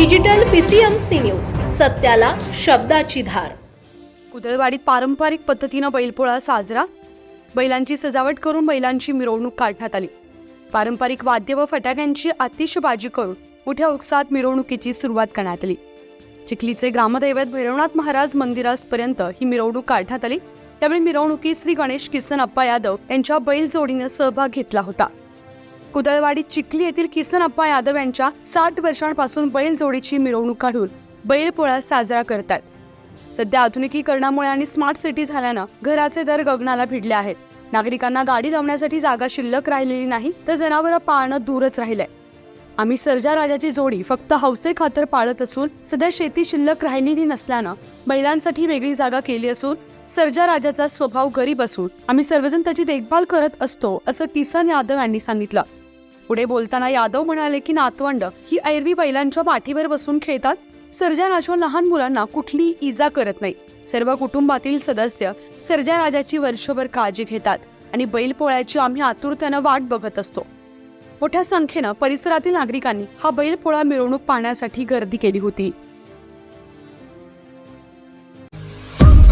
Digital PCMC news सत्याला शब्दाची धार. कुदळवाडीत पारंपरिक पद्धतीनं बैलपोळा साजरा. बैलांची सजावट करून बैलांची मिरवणूक काढण्यात आली. पारंपरिक वाद्य व फटाक्यांची आतिषबाजी करून मोठ्या उत्साहात मिरवणुकीची सुरुवात करण्यात आली. चिखलीचे ग्रामदैवत भैरवनाथ महाराज मंदिरापर्यंत ही मिरवणूक काढण्यात आली. त्यावेळी मिरवणुकीत श्री गणेश किसन अप्पा यादव यांच्या बैल जोडीनं सहभाग घेतला होता. कुदळवाडी चिखली येथील किसन अप्पा यादव यांच्या साठ वर्षांपासून बैल जोडीची मिरवणूक काढून बैलपोळा साजरा करतात. सध्या आधुनिकीकरणामुळे आणि स्मार्ट सिटी झाल्यानं घराचे दर गगनाला भिडले आहेत. नागरिकांना गाडी लावण्यासाठी जागा शिल्लक राहिलेली नाही तर जनावरं पाळणं दूरच राहिलंय. आम्ही सर्जा राजाची जोडी फक्त हौसे खातर पाळत असून सध्या शेती शिल्लक राहिलेली नसल्यानं बैलांसाठी वेगळी जागा केली असून सर्जा राजाचा स्वभाव गरीब असून आम्ही सर्वजण त्याची देखभाल करत असतो असं किसन यादव यांनी सांगितलं. पुढे बोलताना यादव म्हणाले की नातवंड ही ऐरवी बैलांच्या पाठीवर बसून खेळतात. सर्जा लहान मुलांना कुठलीही इजा करत नाही. सर्व कुटुंबातील सदस्य सर्जा राजाची वर्षभर काळजी घेतात आणि बैलपोळ्याची आम्ही आतुरतेनं वाट बघत असतो. मोठ्या संख्येनं परिसरातील नागरिकांनी हा बैलपोळा मिरवणूक पाहण्यासाठी गर्दी केली होती.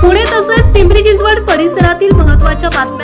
पुणे तसेच पिंपरी चिंचवड परिसरातील महत्त्वाच्या बातम्या